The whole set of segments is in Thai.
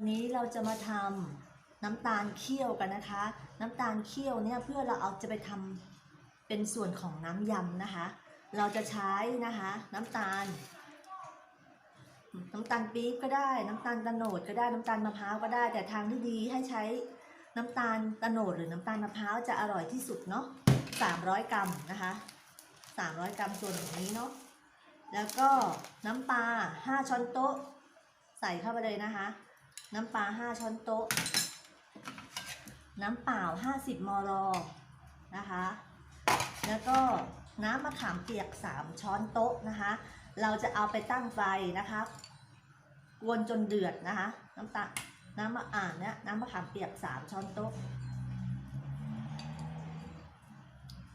วันนี้เราจะมาทำน้ำตาลเคี่ยวกันนะคะ น้ำตาลเคี่ยวเนี่ยเพื่อเราเอาจะไปทำเป็นส่วนของน้ำยำนะคะ เราจะใช้นะคะน้ำตาล น้ำตาลปี๊บก็ได้น้ำตาลตะโนดก็ได้น้ำตาลมะพร้าวก็ได้ แต่ทางที่ดีให้ใช้น้ำตาลตะโนดหรือน้ำตาลมะพร้าวจะอร่อยที่สุดเนาะ300 กรัมนะคะ300 กรัมส่วนของนี้เนาะแล้วก็น้ำปลา5ช้อนโต๊ะ ใส่เข้าไปเลยนะคะ น้ำปลา5ช้อนโต๊ะ น้ำเปล่า50มลนะคะ แล้วก็น้ำมะขามเปียก3ช้อนโต๊ะนะคะ เราจะเอาไปตั้งไฟนะคะกวนจนเดือดนะคะ น้ำตาน้ำมะอ่านเนี่ยน้ำมะขามเปียก3ช้อนโต๊ะ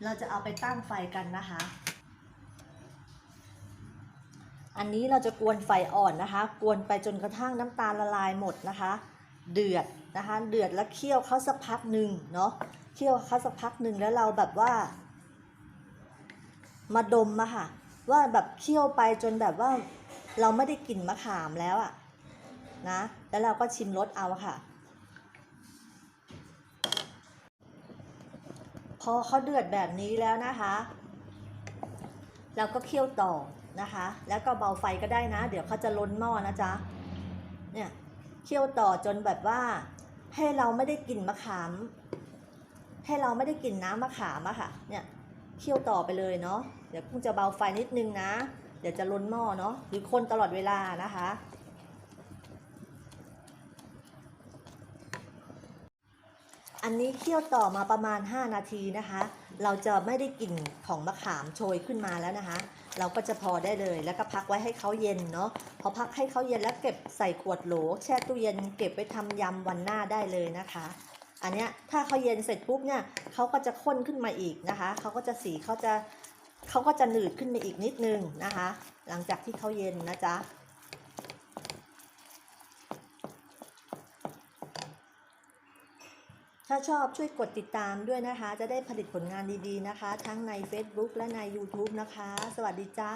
เราจะเอาไปตั้งไฟกันนะคะ อันนี้เราจะกวนไฟอ่อนนะคะ กวนไปจนกระทั่งน้ำตาลละลายหมดนะคะ เดือดนะคะ เดือดแล้วเคี่ยวเขาสักพักหนึ่งเนาะ เคี่ยวเขาสักพักหนึ่งแล้วเราแบบว่า มาดมอะค่ะ ว่าแบบเคี่ยวไปจนแบบว่า เราไม่ได้กลิ่นมะขามแล้วอะนะ แล้วเราก็ชิมรสเอาค่ะ พอเขาเดือดแบบนี้แล้วนะคะ เราก็เคี่ยวต่อนะคะ แล้วก็เบาไฟก็ได้นะ เดี๋ยวเขาจะล้นหม้อนะจ๊ะ เนี่ยเคี่ยวต่อจนแบบว่า ให้เราไม่ได้กลิ่นมะขาม ให้เราไม่ได้กลิ่นน้ำมะขามอะค่ะ เนี่ยเคี่ยวต่อไปเลยเนาะ เดี๋ยวพุ่งจะเบาไฟนิดนึงนะ เดี๋ยวจะล้นหม้อเนาะหรือคนตลอดเวลานะคะ อันนี้เคี่ยวต่อมาประมาณ 5 นาทีนะคะ เราจะไม่ได้กลิ่นของมะขามโชยขึ้นมาแล้วนะคะ เราก็จะพอได้เลยแล้วก็พักไว้ให้เขาเย็นเนาะพอพักให้เขาเย็นแล้วเก็บใส่ขวดโหลแช่ตู้เย็นเก็บไว้ทำยำวันหน้าได้เลยนะคะ อันเนี้ยถ้าเขาเย็นเสร็จปุ๊บเนี่ยเขาก็จะข้นขึ้นมาอีกนะคะเขาก็จะสีเขาจะเขาก็จะหนืดขึ้นมาอีกนิดนึงนะคะ หลังจากที่เขาเย็นนะจ๊ะ ถ้าชอบช่วยกดติดตามด้วยนะคะ จะได้ผลิตผลงานดีๆนะคะ ทั้งใน Facebook และใน YouTube นะคะ สวัสดีจ้า